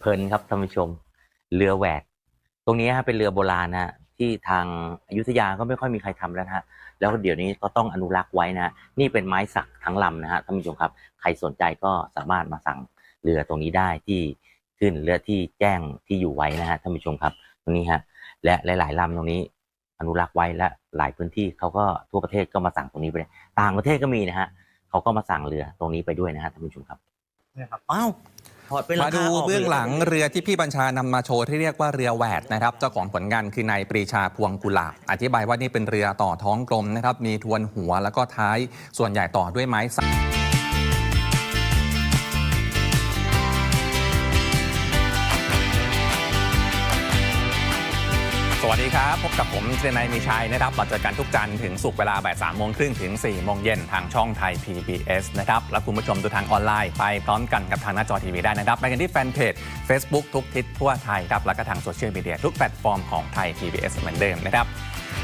เพลินครับท่านผู้ชม เรือแหวก ตรงนี้ฮะเป็นเรือโบราณนะฮะที่ทางอยุธยาก็ไม่ค่อยมีใครทำแล้วนะฮะแล้วเดี๋ยวนี้ก็ต้องอนุรักษ์ไว้นะฮะนี่เป็นไม้สักทั้งลำนะฮะท่านผู้ชมครับ ใครสนใจก็สามารถมาสั่งเรือตรงนี้ได้ที่ขึ้นเรือที่แจ้งที่อยู่ไว้นะฮะท่านผู้ชมครับ ตรงนี้ฮะและหลายๆลำตรงนี้ อนุรักษ์ไว้และหลายพื้นที่เขาก็ทั่วประเทศก็มาสั่งตรงนี้ไปเลยต่างประเทศก็มีนะฮะเขาก็มาสั่งเรือตรงนี้ไปด้วยนะฮะท่านผู้ชมครับเนี่ยครับอ้าว ถอดเป็นมาดูเบื้องหลังเรือที่พี่บัญชานำมาโชว์ที่เรียกว่าเรือแหวดนะครับเจ้าของผลงานคือนายปรีชาพวงกุลาบอธิบายว่านี่เป็นเรือต่อท้องกลมนะครับมีทวนหัวแล้วก็ท้ายส่วนใหญ่ต่อด้วยไม้สัก วัสดีครับ พบกับผมเจนายมีชัยนะครับเราเจอกันทุกจันทร์ถึงศุกร์เวลาบ่ายสามโมงครึ่งถึง4ี่โมงเย็นทางช่องไทย PBS นะครับ และคุณผู้ชมดูทางออนไลน์ไปพร้อมกันกับทางหน้าจอทีวีได้นะครับ ไปกันที่แฟนเพจ Facebook ทุกทิศทั่วไทยครับ และก็ทางโซเชียลมีเดียทุกแพลตฟอร์มของไทย PBS เหมือนเดิมนะครับ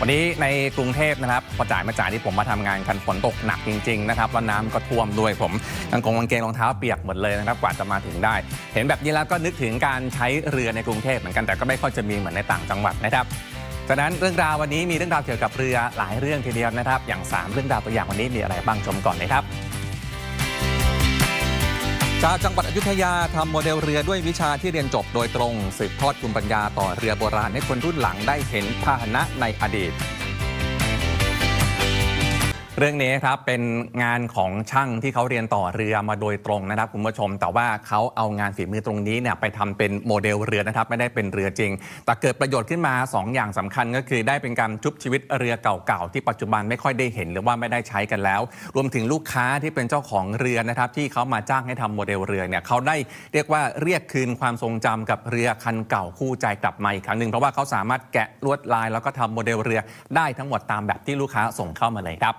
วันนี้ในกรุงเทพนะครับพอจ่ายมาจ่ายที่ผมมาทำงานกันฝนตกหนักจริงๆนะครับแล้วน้ำก็ท่วมด้วยผมกางกงกางเกงรองเท้าเปียกหมดเลยนะครับกว่าจะมาถึงได้ เห็นแบบนี้แล้วก็นึกถึงการใช้เรือในกรุงเทพเหมือนกันแต่ก็ไม่ค่อยจะมีเหมือนในต่างจังหวัดนะครับจากนั้นเรื่องราววันนี้มีเรื่องราวเกี่ยวกับเรือหลายเรื่องทีเดียวนะครับ อย่าง 3 เรื่องราวตัวอย่างวันนี้มีอะไรบ้างชมก่อนเลยครับ จาวจังหวัดอยุธยาทำโมเดลเรือด้วยวิชาที่เรียนจบโดยตรงสืบทอดภูมิปัญญาต่อเรือโบราณให้คนรุ่นหลังได้เห็นพาหนะในอดีต เรื่องนี้ครับเป็นงานของช่างที่เขาเรียนต่อเรือมาโดยตรงนะครับคุณผู้ชม แต่ว่าเขาเอางานฝีมือตรงนี้เนี่ยไปทำเป็นโมเดลเรือนะครับไม่ได้เป็นเรือจริง แต่เกิดประโยชน์ขึ้นมา 2 อย่างสำคัญก็คือได้เป็นการชุบชีวิตเรือเก่าๆที่ปัจจุบันไม่ค่อยได้เห็นหรือว่าไม่ได้ใช้กันแล้ว รวมถึงลูกค้าที่เป็นเจ้าของเรือนะครับที่เขามาจ้างให้ทำโมเดลเรือเนี่ยเขาได้เรียกว่าเรียกคืนความทรงจำกับเรือคันเก่าคู่ใจกลับมาอีกครั้งหนึ่งเพราะว่าเขาสามารถแกะลวดลาย แล้วก็ทำโมเดลเรือได้ทั้งหมดตามแบบที่ลูกค้าส่งเข้ามาเลยครับ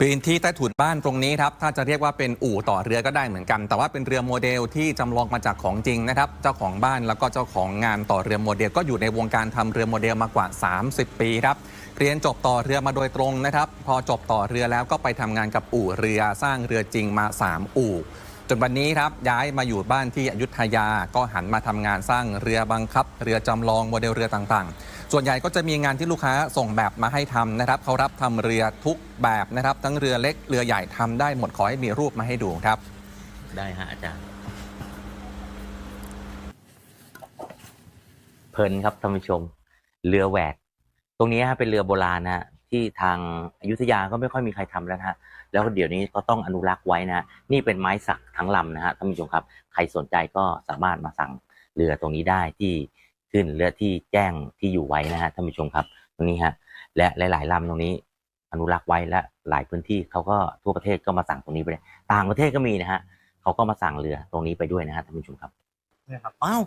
พื้นที่ใต้ถุนบ้านตรงนี้ครับ ถ้าจะเรียกว่าเป็นอู่ต่อเรือก็ได้เหมือนกัน แต่ว่าเป็นเรือโมเดลที่จำลองมาจากของจริงนะครับ เจ้าของบ้านแล้วก็เจ้าของงานต่อเรือโมเดล ก็อยู่ในวงการทำเรือโมเดลมากว่า 30 ปีครับ เรียนจบต่อเรือมาโดยตรงนะครับ พอจบต่อเรือแล้วก็ไปทำงานกับอู่เรือสร้างเรือจริงมา 3 อู่ จนวันนี้ครับย้ายมาอยู่บ้านที่อยุธยา ก็หันมาทำงานสร้างเรือบังคับ เรือจำลองโมเดลเรือต่างๆ ส่วนใหญ่ก็จะมีงานที่ลูกค้าส่งแบบมาให้ทำนะครับเขารับทำเรือทุกแบบนะครับ ทั้งเรือเล็กเรือใหญ่ทำได้หมดขอให้มีรูปมาให้ดูครับ ได้ฮะอาจารย์ เพลินครับท่านผู้ชม เรือแหวก ตรงนี้ฮะเป็นเรือโบราณนะฮะที่ทางอยุธยาก็ไม่ค่อยมีใครทำแล้วฮะแล้วเดี๋ยวนี้ก็ต้องอนุรักษ์ไว้นะฮะนี่เป็นไม้สักทั้งลำนะฮะท่านผู้ชมครับ ใครสนใจก็สามารถมาสั่งเรือตรงนี้ได้ที่ ขึ้นเรือที่แจ้งที่อยู่ไว้นะฮะท่านผู้ชมครับตรงนี้ฮะและหลาย ๆลำตรงนี้อนุรักษ์ไว้และหลายพื้นที่เขาก็ทั่วประเทศก็มาสั่งตรงนี้ไปเลยต่างประเทศก็มีนะฮะเขาก็มาสั่งเรือตรงนี้ไปด้วยนะฮะท่านผู้ชมครับเนี่ยครับอ้าว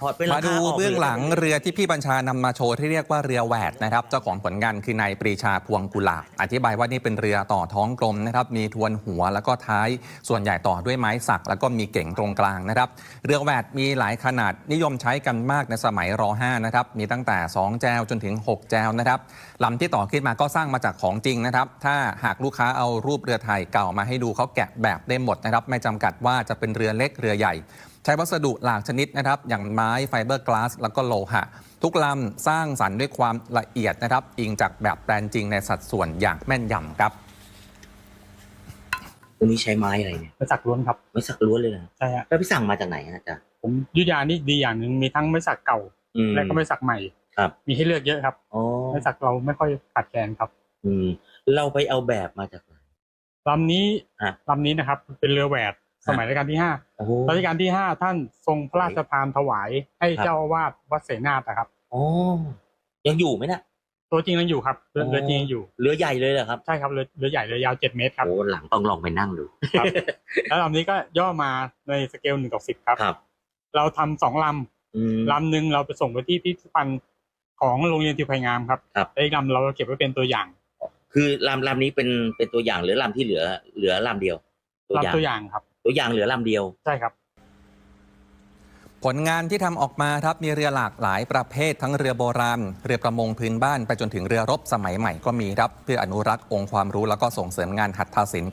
ถอดเป็นมาดูเบื้องหลังเรือที่พี่บัญชานำมาโชว์ที่เรียกว่าเรือแหวดนะครับเจ้าของผลงานคือนายปรีชาพวงกุลาบอธิบายว่านี่เป็นเรือต่อท้องกลมนะครับมีทวนหัวแล้วก็ท้ายส่วนใหญ่ต่อด้วยไม้สัก แล้วก็มีเก่งตรงกลางนะครับเรือแหวดมีหลายขนาดนิยมใช้กันมากในสมัยร 5 นะครับมีตั้งแต่ 2 แจวจนถึง 6 แจวนะครับลำที่ต่อขึ้นมาก็สร้างมาจากของจริงนะครับถ้าหากลูกค้าเอารูปเรือไทยเก่ามาให้ดูเขาแกะแบบได้หมดนะครับไม่จำกัดว่าจะเป็นเรือเล็กเรือใหญ่ ใช้วัสดุหลากชนิดนะครับ อย่างไม้ไฟเบอร์กลาสแล้วก็โลหะ ทุกลำสร้างสรรค์ด้วยความละเอียดนะครับ อิงจากแบบแปลนจริงในสัดส่วนอย่างแม่นยำครับตรงนี้ใช้ไม้อะไรเนี่ยไม้สักล้วนครับไม้สักล้วนเลยนะใช่ฮะแล้วพี่สั่งมาจากไหนฮะอาจารย์ผมอยุธยานี่ดีอย่างหนึ่งมีทั้งไม้สักเก่า อืม และก็ไม้สักใหม่ ครับ มีให้เลือกเยอะครับอ๋อไม้สักเราไม่ค่อยขาดแคลนครับอืม เราไปเอาแบบมาจากไหน ลำนี้ฮะลำนี้นะครับ เป็นเรือแหวด สมัยรัชกาลที่ห้าโอ้โหรัชกาลที่ห้าท่านทรงพระราชทานถวายให้ครับเจ้าอาวาสวัดเสนาถนะครับอ๋อยังอยู่ไหมเนี่ยตัวจริงยังอยู่ครับเรืออ๋อเรือจริงยังอยู่เรือใหญ่เลยเหรอครับใช่ครับเรือเรือใหญ่เรือยาวเจ็ดเมตรครับโอ้หลังต้องลองไปนั่งดูครับแล้วลำนี้ก็ย่อมาในสเกลหนึ่งต่อสิบครับครับเราทำสองลอืมำลำหนึ่งเราไปส่งไปที่พิพิธภัณฑ์ของโรงเรียนทิวไพงามครับครับและอีกลำเราเก็บไว้เป็นตัวอย่าง คือลำลำนี้เป็นเป็นตัวอย่างหรือลำที่เหลือ เหลือลำเดียวลำตัวอย่างครับ ตัวอย่างเหลือลำเดียว ใช่ครับ ผลงานที่ทำออกมาครับมีเรือหลากหลายประเภททั้งเรือโบราณ เรือประมงพื้นบ้านไปจนถึงเรือรบสมัยใหม่ก็มีครับ เพื่ออนุรักษ์องค์ความรู้แล้วก็ส่งเสริมงานหัตถศิลป์